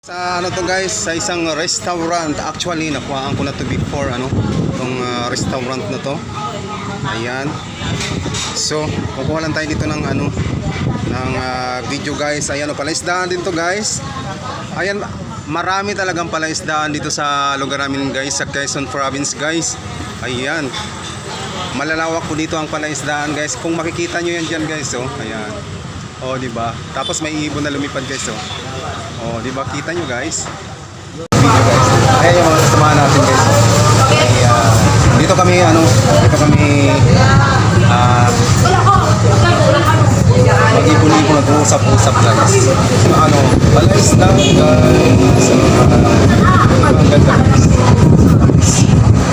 Sa ano to guys, sa isang restaurant. Actually, nakuhaan ko na to before ano, tong ah, restaurant na to. Ayan. So, kukuha lang tayo dito ng ano ng ah, video guys. Ayan, o palaisdaan din to guys. Ayan, marami talagang palaisdaan dito sa lugar namin guys, sa Quezon Province guys. Ayan. Malalawak po dito ang palaisdaan guys. Kung makikita nyo yan dyan guys, oh. Ayan. Oh, di ba? Tapos may ibon na lumipad guys, oh. Oh, di ba? Kita nyo guys. Video. Ayan yung mga kasamahan natin guys. Ayan. Dito kami, ano, dito kami, ah, mag-ipon-ipon, nag-uusap-usap guys. Ano, balais lang guys. Ah, ang ganda guys.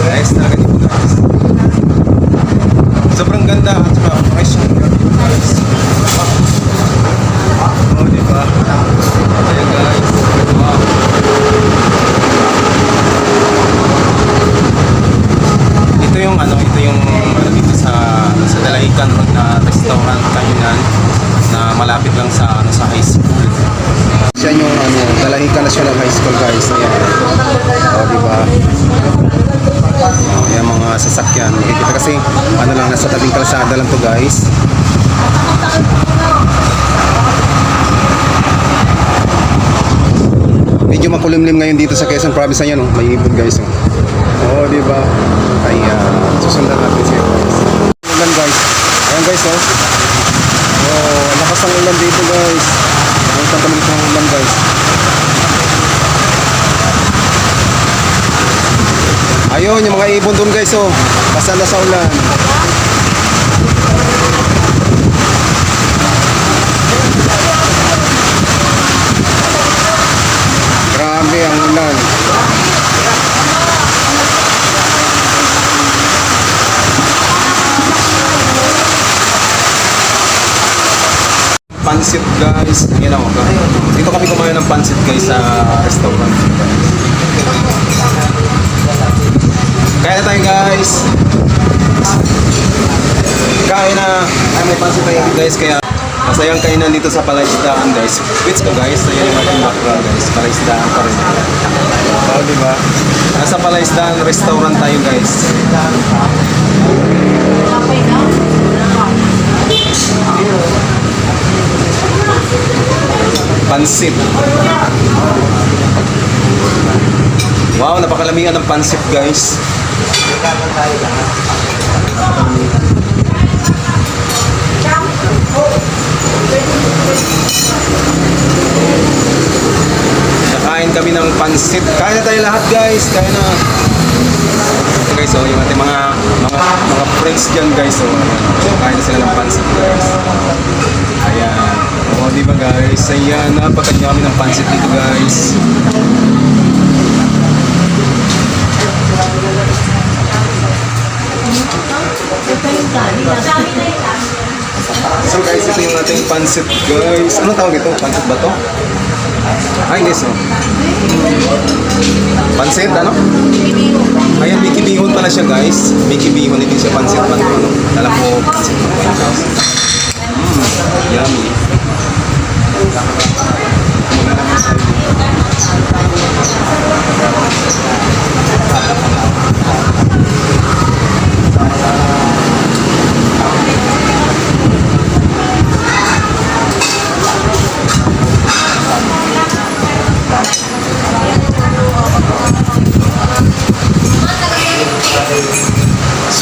Balais na ganito guys. Sobrang ganda at saka fresh ang guys. Oh, di ba? Ayan guys. Wow. Ito yung ano, ito yung ano dito sa sa Dalahican Road na restaurant kainan na malapit lang sa ano sa high school. Siya yung ano, Dalahican National High School guys. Ayan. Oh, di ba? Oh, yan mga sasakyan. Makikita kasi ano lang nasa tabing kalsada lang to guys. Medyo makulimlim ngayon dito sa Quezon Province ayan oh, may ibon guys oh. Oo, di ba? Kaya susundan natin siya guys. Ulan guys. Ayan guys oh. Oh, lakas ang ulan dito guys. Kami dito ng ulan guys. Ayun, yung mga ibon doon guys oh. Basa na sa ulan. Pansit guys. Yan ako. Dito kami kumain ng pansit guys sa restaurant. Kaya na tayo guys. Kain na. Ay may pansit tayo guys kaya masayang kainan dito sa Palaisdaan guys. Wits ko guys. Ayan yung ating background guys. Palaisdaan pa rin. Oh, di ba? Nasa Palaisdaan restaurant tayo guys. Pansit. Wow, napakalamihan ng pansit guys. Nakain kami ng pansit. Kaya na tayo lahat guys. Kaya na. Guys, oh, yung ating mga mga mga friends dyan guys, oh. Kain na sila ng pansit guys. Ayan. Oh, di ba guys? Ayan, napakanya kami ng pansit dito guys. So guys, ito yung ating pansit guys. Ano tawag ito? Pansit ba to? Ay, guys, oh. Pansit, ano? Ayan, Mickey Bihon pala siya guys. Mickey Bihon, hindi siya pansit. Ano? Alam ko, pansit.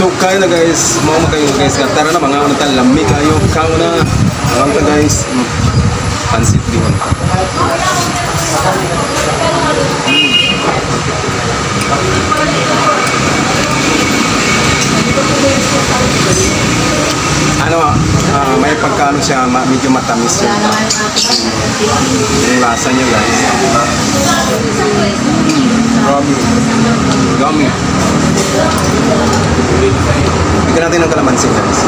So kaya na guys, mau mo kayo guys. Tara na mga ano tal, lami kayo. Kao na. Ka guys. Mm. Pansit bihon. Ano, ah, pagkano siya, ma- medyo matamis siya. Yung lasa niya guys. Grabe. Gummy. Bigyan natin ng kalamansi guys.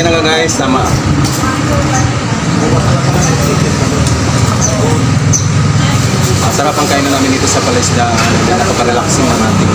Ayan na nga guys, tama. Masarap ang kainan namin dito sa Palesda. Napakarelaxing ang ating